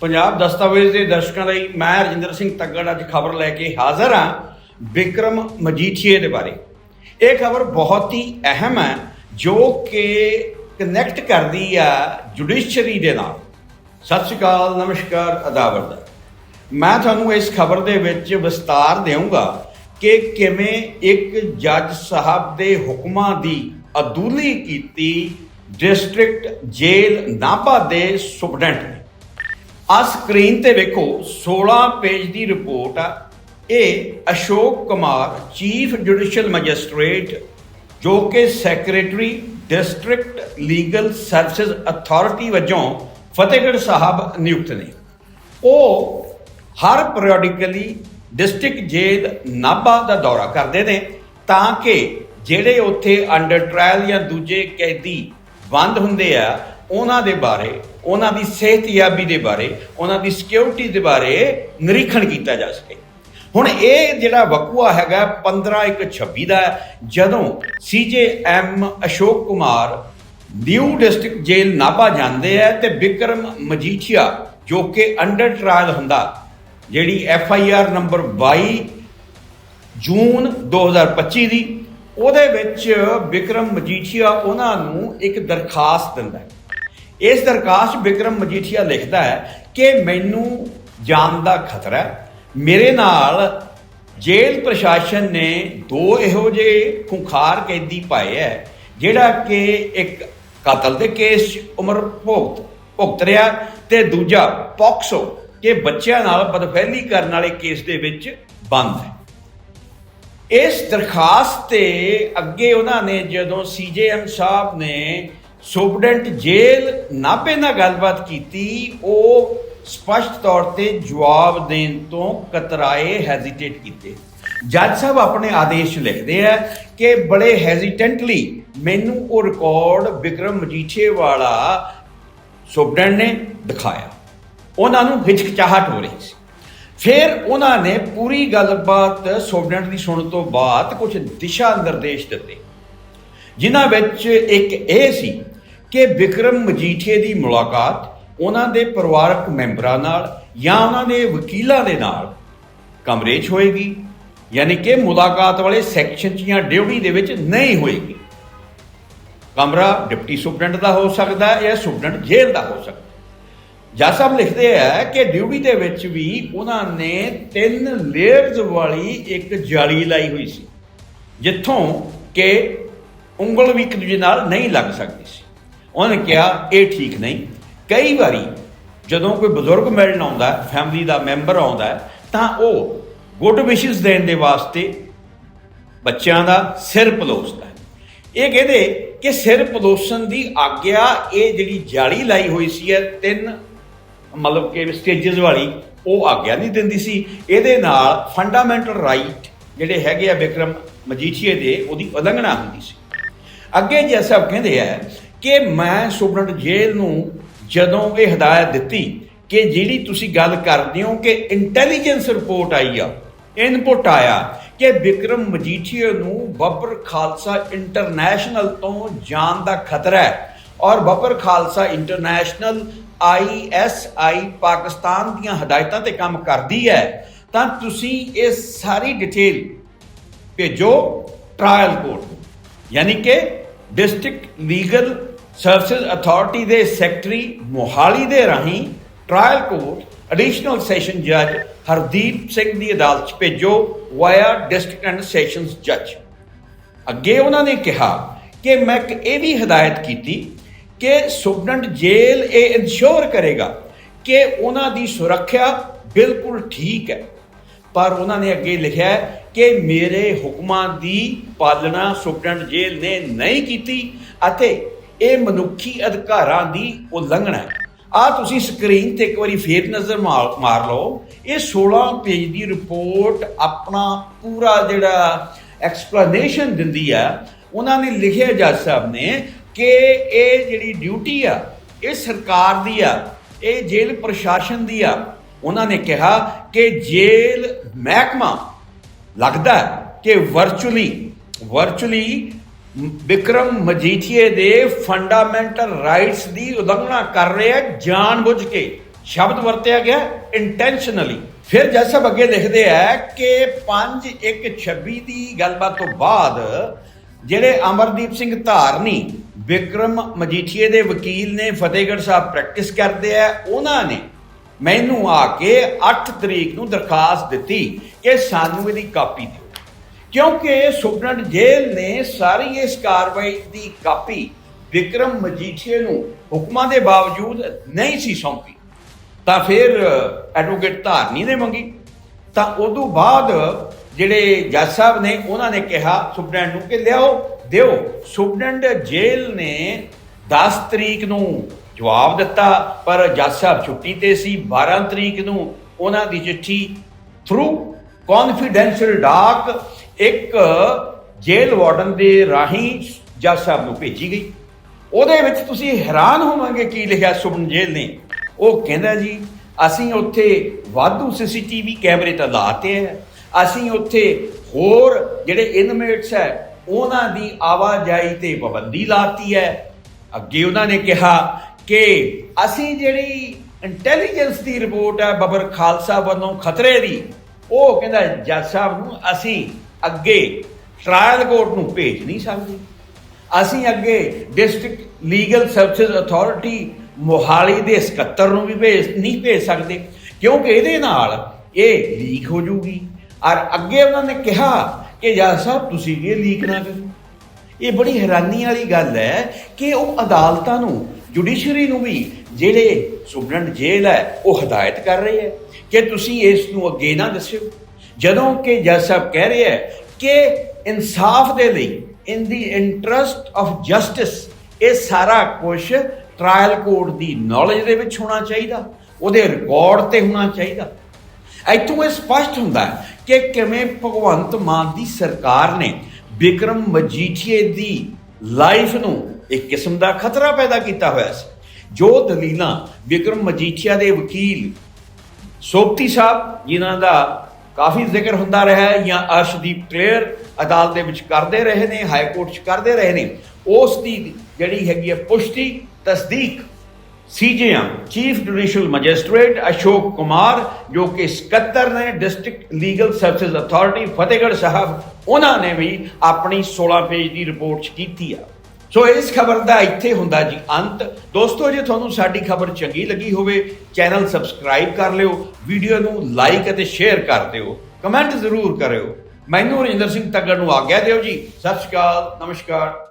ਪੰਜਾਬ ਦਸਤਾਵੇਜ਼ ਦੇ ਦਰਸ਼ਕਾਂ ਲਈ ਮੈਂ ਰਜਿੰਦਰ ਸਿੰਘ ਤੱਗੜ ਅੱਜ ਖਬਰ ਲੈ ਕੇ ਹਾਜ਼ਰ ਹਾਂ ਵਿਕਰਮ ਮਜੀਠੀਏ ਦੇ ਬਾਰੇ। ਇਹ ਖਬਰ ਬਹੁਤ ਹੀ ਅਹਿਮ ਹੈ, ਜੋ ਕਿ ਕਨੈਕਟ ਕਰਦੀ ਆ ਜੁਡੀਸ਼ਰੀ ਦੇ ਨਾਲ। ਸਤਿ ਸ਼੍ਰੀ ਅਕਾਲ, ਨਮਸਕਾਰ ਅਦਾਵਰਦਾ ਮੈਂ ਤੁਹਾਨੂੰ ਇਸ ਖਬਰ ਦੇ ਵਿੱਚ ਵਿਸਤਾਰ ਦੇਵਾਂਗਾ ਕਿ ਕਿਵੇਂ ਇੱਕ ਜੱਜ ਸਾਹਿਬ ਦੇ ਹੁਕਮਾਂ ਦੀ ਅਦੂਲੀ ਕੀਤੀ ਡਿਸਟ੍ਰਿਕਟ ਜੇਲ੍ਹ ਨਾਭਾ ਦੇ ਸੁਪਰਡੈਂਟ ਆ ਸਕਰੀਨ ਤੇ ਵੇਖੋ 16 ਪੇਜ ਦੀ ਰਿਪੋਰਟ ਆ। ਇਹ Ashok Kumar chief judicial magistrate ਜੋ ਕਿ secretary district legal services authority ਵਜੋਂ ਫਤਿਹਗੜ੍ਹ ਸਾਹਿਬ ਨਿਯੁਕਤ ਨੇ। ਉਹ ਹਰ ਪੀਰੀਓਡਿਕਲੀ ਡਿਸਟ੍ਰਿਕਟ ਜੇਲ ਨਾਭਾ ਦਾ ਦੌਰਾ ਕਰਦੇ ਨੇ, ਤਾਂ ਕਿ ਜਿਹੜੇ ਉੱਥੇ ਅੰਡਰ ਟ੍ਰਾਇਲ ਜਾਂ ਦੂਜੇ ਕੈਦੀ ਬੰਦ ਹੁੰਦੇ ਆ, ਉਹਨਾਂ ਦੇ ਬਾਰੇ ਉਹਨਾਂ ਦੀ ਸਿਹਤਯਾਬੀ ਦੇ ਬਾਰੇ ਉਹਨਾਂ ਦੀ ਸਿਕਿਉਰਿਟੀ ਦੇ ਬਾਰੇ ਨਿਰੀਖਣ ਕੀਤਾ ਜਾ ਸਕੇ। ਹੁਣ ਇਹ ਜਿਹੜਾ ਵਕੂਆ ਹੈਗਾ 15 ਇੱਕ 26 ਦਾ ਹੈ, ਜਦੋਂ CJM Ashok Kumar new district jail Nabha ਜਾਂਦੇ ਆ ਤੇ ਵਿਕਰਮ ਮਜੀਠੀਆ ਜੋ ਕਿ ਅੰਡਰ ਟ੍ਰਾਇਲ ਹੁੰਦਾ ਜਿਹੜੀ F I R number 22 June 2025 ਦੀ ਉਹਦੇ ਵਿੱਚ ਵਿਕਰਮ ਮਜੀਠੀਆ ਉਹਨਾਂ ਨੂੰ ਇੱਕ ਦਰਖਾਸਤ ਦਿੰਦਾ ਹੈ। ਇਸ ਦਰਖਾਸਤ ਵਿਕਰਮ ਮਜੀਠੀਆ ਲਿਖਦਾ ਹੈ ਕਿ ਮੈਨੂੰ ਜਾਨ ਦਾ ਖਤਰਾ ਹੈ। ਮੇਰੇ ਨਾਲ ਜੇਲ੍ਹ ਪ੍ਰਸ਼ਾਸਨ ਨੇ ਦੋ ਇਹੋ ਜਿਹੇ ਖੁੰਖਾਰ ਕੈਦੀ ਪਾਏ ਹੈ, ਜਿਹੜਾ ਕਿ ਇੱਕ ਕਤਲ ਦੇ ਕੇਸ 'ਚ ਉਮਰ ਭੁਗਤ ਭੁਗਤ ਰਿਹਾ ਤੇ ਦੂਜਾ ਪੌਕਸੋ ਕਿ ਬੱਚਿਆਂ ਨਾਲ ਬਦਫੈਲੀ ਕਰਨ ਵਾਲੇ ਕੇਸ ਦੇ ਵਿੱਚ ਬੰਦ ਹੈ। ਇਸ ਦਰਖਾਸਤ ਤੇ ਅੱਗੇ ਉਹਨਾਂ ਨੇ ਜਦੋਂ ਸੀਜੇਐਮ ਸਾਹਿਬ ਨੇ ਸੁਪਰਡੈਂਟ ਜੇਲ੍ਹ ਨਾਭੇ ਨਾਲ ਗੱਲਬਾਤ ਕੀਤੀ, ਉਹ ਸਪਸ਼ਟ ਤੌਰ ਤੇ ਜਵਾਬ ਦੇਣ ਤੋਂ ਕਤਰਾਏ ਹੈਜ਼ਿਟੇਟ ਕੀਤੇ। ਜੱਜ ਸਾਹਿਬ ਆਪਣੇ ਆਦੇਸ਼ 'ਚ ਲਿਖਦੇ ਆ ਕਿ ਬੜੇ ਹੈਜ਼ਿਟੈਂਟਲੀ ਮੈਨੂੰ ਉਹ ਰਿਕਾਰਡ ਵਿਕਰਮ ਮਜੀਠੇ ਵਾਲਾ ਸੁਪਰਡੈਂਟ ਨੇ ਦਿਖਾਇਆ। ਉਹਨਾਂ ਨੂੰ ਹਿਚਕਚਾਹਟ ਹੋ ਰਹੀ ਸੀ। ਫਿਰ ਉਹਨਾਂ ਨੇ ਪੂਰੀ ਗੱਲਬਾਤ ਸੁਪਰਡੈਂਟ ਦੀ ਸੁਣਨ ਤੋਂ ਬਾਅਦ ਕੁਝ ਦਿਸ਼ਾ ਨਿਰਦੇਸ਼ ਦਿੱਤੇ, ਜਿਨ੍ਹਾਂ ਵਿੱਚ ਇੱਕ ਇਹ ਸੀ ਕਿ ਵਿਕਰਮ ਮਜੀਠੀਏ ਦੀ ਮੁਲਾਕਾਤ ਉਹਨਾਂ ਦੇ ਪਰਿਵਾਰਕ ਮੈਂਬਰਾਂ ਨਾਲ ਜਾਂ ਉਹਨਾਂ ਦੇ ਵਕੀਲਾਂ ਦੇ ਨਾਲ ਕਮਰੇ 'ਚ ਹੋਏਗੀ, ਯਾਨੀ ਕਿ ਮੁਲਾਕਾਤ ਵਾਲੇ ਸੈਕਸ਼ਨ 'ਚ ਜਾਂ ਡਿਊਟੀ ਦੇ ਵਿੱਚ ਨਹੀਂ ਹੋਏਗੀ। ਕਮਰਾ ਡਿਪਟੀ ਸੁਪਰਡੈਂਟ ਦਾ ਹੋ ਸਕਦਾ ਹੈ ਜਾਂ ਸੁਪਰਡੈਂਟ ਜੇਲ੍ਹ ਦਾ ਹੋ ਸਕਦਾ ਹੈ। ਜੱਜ ਸਾਹਿਬ ਲਿਖਦੇ ਆ ਕਿ ਡਿਊਟੀ ਦੇ ਵਿੱਚ ਵੀ ਉਹਨਾਂ ਨੇ ਤਿੰਨ ਲੇਅਰਸ ਵਾਲੀ ਇੱਕ ਜਾਲੀ ਲਾਈ ਹੋਈ ਸੀ, ਜਿੱਥੋਂ ਕਿ ਉਂਗਲ ਵੀ ਇੱਕ ਦੂਜੇ ਨਾਲ ਨਹੀਂ ਲੱਗ ਸਕਦੀ ਸੀ। ਉਹਨੇ ਕਿਹਾ, ਇਹ ਠੀਕ ਨਹੀਂ। ਕਈ ਵਾਰੀ ਜਦੋਂ ਕੋਈ ਬਜ਼ੁਰਗ ਮਿਲਣ ਆਉਂਦਾ ਫੈਮਿਲੀ ਦਾ ਮੈਂਬਰ ਆਉਂਦਾ, ਤਾਂ ਉਹ ਗੁੱਡ ਵਿਸ਼ੇਸ ਦੇਣ ਦੇ ਵਾਸਤੇ ਬੱਚਿਆਂ ਦਾ ਸਿਰ ਪਲੋਸਦਾ ਇਹ ਕਹਿੰਦੇ ਕਿ ਸਿਰ ਪਲੋਸਣ ਦੀ ਆਗਿਆ ਇਹ ਜਿਹੜੀ ਜਾਲੀ ਲਾਈ ਹੋਈ ਸੀ ਹੈ, ਤਿੰਨ ਮਤਲਬ ਕਿ ਸਟੇजेस ਵਾਲੀ, ਉਹ ਆਗਿਆ ਨਹੀਂ ਦਿੰਦੀ ਸੀ। ਇਹਦੇ ਨਾਲ ਫੰਡਾਮੈਂਟਲ ਰਾਈਟ ਜਿਹੜੇ ਹੈਗੇ ਆ ਵਿਕਰਮ ਮਜੀਠੀਏ ਦੇ, ਉਹਦੀ ਉਲੰਘਣਾ ਹੁੰਦੀ ਸੀ। ਅੱਗੇ ਜੇ ਸਭ ਕਹਿੰਦੇ ਆ ਕਿ ਮੈਂ ਸੁਪਰਡੈਂਟ ਜੇਲ੍ਹ ਨੂੰ ਜਦੋਂ ਇਹ ਹਦਾਇਤ ਦਿੱਤੀ ਕਿ ਜਿਹੜੀ ਤੁਸੀਂ ਗੱਲ ਕਰਦੇ ਹੋ ਕਿ ਇੰਟੈਲੀਜੈਂਸ ਰਿਪੋਰਟ ਆਈ ਆ ਇਨਪੁਟ ਆਇਆ ਕਿ ਵਿਕਰਮ ਮਜੀਠੀਏ ਨੂੰ ਬੱਬਰ ਖਾਲਸਾ ਇੰਟਰਨੈਸ਼ਨਲ ਤੋਂ ਜਾਣ ਦਾ ਖਤਰਾ ਹੈ ਔਰ ਬੱਬਰ ਖਾਲਸਾ ਇੰਟਰਨੈਸ਼ਨਲ ਆਈਐਸਆਈ ਪਾਕਿਸਤਾਨ ਦੀਆਂ ਹਦਾਇਤਾਂ ਤੇ ਕੰਮ ਕਰਦੀ ਹੈ, ਤਾਂ ਤੁਸੀਂ ਇਹ ਸਾਰੀ ਡਿਟੇਲ ਭੇਜੋ ਟ੍ਰਾਇਲ ਕੋਰਟ ਯਾਨੀ ਕਿ ਡਿਸਟ੍ਰਿਕਟ ਲੀਗਲ ਸਰਵਿਸਿਜ਼ ਅਥਾਰਟੀ ਦੇ ਸੈਕਟਰੀ ਮੋਹਾਲੀ ਦੇ ਰਾਹੀਂ ਟ੍ਰਾਇਲ ਕੋਰਟ ਐਡੀਸ਼ਨਲ ਸੈਸ਼ਨ ਜੱਜ ਹਰਦੀਪ ਸਿੰਘ ਦੀ ਅਦਾਲਤ 'ਚ ਭੇਜੋ ਵਾਇਆ ਡਿਸਟ੍ਰਿਕਟ ਐਂਡ ਸੈਸ਼ਨਸ ਜੱਜ ਅੱਗੇ ਉਹਨਾਂ ਨੇ ਕਿਹਾ ਕਿ ਮੈਂ ਇੱਕ ਇਹ ਵੀ ਹਦਾਇਤ ਕੀਤੀ ਕਿ ਸੁਪਰਡੈਂਟ ਜੇਲ੍ਹ ਇਹ ਇਨਸ਼ੋਰ ਕਰੇਗਾ ਕਿ ਉਹਨਾਂ ਦੀ ਸੁਰੱਖਿਆ ਬਿਲਕੁਲ ਠੀਕ ਹੈ। ਪਰ ਉਹਨਾਂ ਨੇ ਅੱਗੇ ਲਿਖਿਆ ਕਿ ਮੇਰੇ ਹੁਕਮਾਂ ਦੀ ਪਾਲਣਾ ਸੁਪਰਡੈਂਟ ਜੇਲ੍ਹ ਨੇ ਨਹੀਂ ਕੀਤੀ ਅਤੇ ਇਹ ਮਨੁੱਖੀ ਅਧਿਕਾਰਾਂ ਦੀ ਉਲੰਘਣਾ ਹੈ। ਆ ਤੁਸੀਂ ਸਕਰੀਨ ਤੇ ਇੱਕ ਵਾਰੀ ਫੇਰ ਨਜ਼ਰ ਮਾਰ ਮਾਰ ਲਓ। ਇਹ 16 ਪੇਜ ਦੀ ਰਿਪੋਰਟ ਆਪਣਾ ਪੂਰਾ ਜਿਹੜਾ ਐਕਸਪਲੇਨੇਸ਼ਨ ਦਿੰਦੀ ਆ, ਉਹਨਾਂ ਨੇ ਲਿਖਿਆ ਜੱਜ ਸਾਹਿਬ ਨੇ ਕਿ ਇਹ ਜਿਹੜੀ ਡਿਊਟੀ ਆ, ਇਹ ਸਰਕਾਰ ਦੀ ਆ, ਇਹ ਜੇਲ੍ਹ ਪ੍ਰਸ਼ਾਸਨ ਦੀ ਆ। ਉਹਨਾਂ ਨੇ ਕਿਹਾ ਕਿ ਜੇਲ੍ਹ ਮਹਿਕਮਾ ਲੱਗਦਾ ਕਿ ਵਰਚੁਅਲੀ ਵਰਚੁਅਲੀ ਵਿਕਰਮ ਮਜੀਠੀਏ ਦੇ ਫੰਡਾਮੈਂਟਲ ਰਾਈਟਸ ਦੀ ਉਲੰਘਣਾ ਕਰ ਰਿਹਾ ਜਾਣਬੁੱਝ ਕੇ। ਸ਼ਬਦ ਵਰਤਿਆ ਗਿਆ ਇੰਟੈਂਸ਼ਨਲੀ ਫਿਰ ਜੱਜ ਸਾਹਿਬ ਅੱਗੇ ਲਿਖਦੇ ਆ ਕਿ 5 1 26 ਦੀ ਗੱਲਬਾਤ ਤੋਂ ਬਾਅਦ ਜਿਹੜੇ ਅਮਰਦੀਪ ਸਿੰਘ ਧਾਰਨੀ ਵਿਕਰਮ ਮਜੀਠੀਏ ਦੇ ਵਕੀਲ ਨੇ ਫਤਿਹਗੜ੍ਹ ਸਾਹਿਬ ਪ੍ਰੈਕਟਿਸ ਕਰਦੇ ਆ, ਉਹਨਾਂ ਨੇ ਮੈਨੂੰ ਆ ਕੇ 8 ਤਰੀਕ ਨੂੰ ਦਰਖਾਸਤ ਦਿੱਤੀ ਕਿ ਸਾਨੂੰ ਇਹਦੀ ਕਾਪੀ ਦਿਓ। ਕਿਉਂਕਿ ਸੁਪਰਡੈਂਟ ਜੇਲ੍ਹ ਨੇ ਸਾਰੀ ਇਸ ਕਾਰਵਾਈ ਦੀ ਕਾਪੀ ਵਿਕਰਮ ਮਜੀਠੀਏ ਨੂੰ ਹੁਕਮਾਂ ਦੇ ਬਾਵਜੂਦ ਨਹੀਂ ਸੀ ਸੌਂਪੀ। ਤਾਂ ਫਿਰ ਐਡਵੋਕੇਟ ਧਾਰਨੀ ਨੇ ਮੰਗੀ। ਤਾਂ ਉਦੋਂ ਬਾਅਦ ਜਿਹੜੇ ਜੱਜ ਸਾਹਿਬ ਨੇ, ਉਹਨਾਂ ਨੇ ਕਿਹਾ ਸੁਪਰਡੈਂਟ ਨੂੰ ਕਿ ਲਿਆਓ, ਦਿਓ। ਸੁਪਰਡੈਂਟ ਜੇਲ੍ਹ ਨੇ 10 ਤਰੀਕ ਨੂੰ ਜਵਾਬ ਦਿੱਤਾ, ਪਰ ਜੱਜ ਸਾਹਿਬ ਛੁੱਟੀ ਤੇ ਸੀ। 12 ਤਰੀਕ ਨੂੰ ਉਹਨਾਂ ਦੀ ਚਿੱਠੀ ਥਰੂ ਕੌਨਫੀਡੈਂਸ਼ੀਅਲ ਡਾਕ ਇੱਕ ਜੇਲ੍ਹ ਵਾਰਡਨ ਦੇ ਰਾਹੀਂ ਜੱਜ ਸਾਹਿਬ ਨੂੰ ਭੇਜੀ ਗਈ। ਉਹਦੇ ਵਿੱਚ ਤੁਸੀਂ ਹੈਰਾਨ ਹੋਵਾਂਗੇ ਕੀ ਲਿਖਿਆ ਸੁਪਨ ਜੇਲ੍ਹ ਨੇ। ਉਹ ਕਹਿੰਦਾ ਜੀ, ਅਸੀਂ ਉੱਥੇ ਵਾਧੂ ਸੀਸੀਟੀਵੀ ਕੈਮਰੇ ਤਾਂ ਲਾਤੇ ਹੈ। ਅਸੀਂ ਉੱਥੇ ਹੋਰ ਜਿਹੜੇ ਇਨਮੇਟਸ ਹੈ, ਉਹਨਾਂ ਦੀ ਆਵਾਜਾਈ ਤੇ ਪਾਬੰਦੀ ਲਾਤੀ ਹੈ। ਅੱਗੇ ਉਹਨਾਂ ਨੇ ਕਿਹਾ ਕਿ ਅਸੀਂ ਜਿਹੜੀ ਇੰਟੈਲੀਜੈਂਸ ਦੀ ਰਿਪੋਰਟ ਹੈ ਬਬਰ ਖਾਲਸਾ ਵੱਲੋਂ ਖਤਰੇ ਦੀ, ਉਹ ਕਹਿੰਦਾ ਜੱਜ ਸਾਹਿਬ ਨੂੰ ਅਸੀਂ ਅੱਗੇ ਟ੍ਰਾਇਲ ਕੋਰਟ ਨੂੰ ਭੇਜ ਨਹੀਂ ਸਕਦੇ। ਅਸੀਂ ਅੱਗੇ district legal service authority Mohali ਦੇ ਸਕੱਤਰ ਨੂੰ ਵੀ ਭੇਜ, ਨਹੀਂ ਭੇਜ ਸਕਦੇ, ਕਿਉਂਕਿ ਇਹਦੇ ਨਾਲ ਇਹ ਲੀਕ ਹੋ ਜੂਗੀ ਔਰ ਅੱਗੇ ਉਹਨਾਂ ਨੇ ਕਿਹਾ ਕਿ ਜੱਜ ਸਾਹਿਬ, ਤੁਸੀਂ ਇਹ ਲੀਕ ਨਾ ਕਰੋ। ਇਹ ਬੜੀ ਹੈਰਾਨੀ ਵਾਲੀ ਗੱਲ ਹੈ ਕਿ ਉਹ ਅਦਾਲਤਾਂ ਨੂੰ ਜੁਡੀਸ਼ਰੀ ਨੂੰ ਵੀ ਜਿਹੜੇ ਸੁਪਰਡੈਂਟ ਜੇਲ੍ਹ ਹੈ, ਉਹ ਹਦਾਇਤ ਕਰ ਰਹੇ ਹੈ ਕਿ ਤੁਸੀਂ ਇਸ ਨੂੰ ਅੱਗੇ ਨਾ ਦੱਸਿਓ। ਜਦੋਂ ਕਿ ਜੱਜ ਸਾਹਿਬ ਕਹਿ ਰਹੇ ਹੈ ਕਿ ਇਨਸਾਫ ਦੇ ਲਈ in the interest of justice ਇਹ ਸਾਰਾ ਕੁਝ ਟ੍ਰਾਇਲ ਕੋਰਟ ਦੀ ਨੌਲੇਜ ਦੇ ਵਿੱਚ ਹੋਣਾ ਚਾਹੀਦਾ, ਉਹਦੇ ਰਿਕਾਰਡ ਤੇ ਹੋਣਾ ਚਾਹੀਦਾ। ਇੱਥੋਂ ਇਹ ਸਪਸ਼ਟ ਹੁੰਦਾ ਹੈ ਕਿ ਕਿਵੇਂ ਭਗਵੰਤ ਮਾਨ ਦੀ ਸਰਕਾਰ ਨੇ ਬਿਕਰਮ ਮਜੀਠੀਏ ਦੀ ਲਾਈਫ ਨੂੰ ਇੱਕ ਕਿਸਮ ਦਾ ਖਤਰਾ ਪੈਦਾ ਕੀਤਾ ਹੋਇਆ ਸੀ। ਜੋ ਦਲੀਲਾਂ ਬਿਕਰਮ ਮਜੀਠੀਆ ਦੇ ਵਕੀਲ ਸੋਪਤੀ ਸਾਹਿਬ, ਜਿਨ੍ਹਾਂ ਦਾ ਕਾਫੀ ਜ਼ਿਕਰ ਹੁੰਦਾ ਰਿਹਾ ਹੈ ਜਾਂ ਅਰਸ਼ਦੀਪ ਕਲੇਅਰ ਅਦਾਲਤ ਦੇ ਵਿੱਚ ਕਰਦੇ ਰਹੇ ਨੇ, ਹਾਈ ਕੋਰਟ 'ਚ ਕਰਦੇ ਰਹੇ ਨੇ, ਉਸ ਦੀ ਜਿਹੜੀ ਹੈਗੀ ਹੈ ਪੁਸ਼ਟੀ, ਤਸਦੀਕ CGM, chief judicial magistrate Ashok Kumar, ਜੋ ਕਿ ਸਕੱਤਰ ਨੇ district legal services authority, Fatehgarh Sahib, ਉਹਨਾਂ ਨੇ ਵੀ ਆਪਣੀ 16 ਪੇਜ ਦੀ ਰਿਪੋਰਟ 'ਚ ਕੀਤੀ ਆ। ਸੋ ਇਸ ਖਬਰ ਦਾ ਇੱਥੇ ਹੁੰਦਾ ਜੀ ਅੰਤ। ਦੋਸਤੋ, ਜੇ ਤੁਹਾਨੂੰ ਸਾਡੀ ਖਬਰ ਚੰਗੀ ਲੱਗੀ ਹੋਵੇ, ਚੈਨਲ ਸਬਸਕ੍ਰਾਈਬ ਕਰ ਲਿਓ, ਵੀਡੀਓ ਨੂੰ ਲਾਈਕ ਅਤੇ ਸ਼ੇਅਰ ਕਰ ਦਿਓ, ਕਮੈਂਟ ਜ਼ਰੂਰ ਕਰਿਓ। ਮੈਨੂੰ ਰਜਿੰਦਰ ਸਿੰਘ ਤੱਗੜ ਨੂੰ ਆਗਿਆ ਦਿਓ ਜੀ। ਸਤਿ ਸ਼੍ਰੀ ਅਕਾਲ, ਨਮਸਕਾਰ।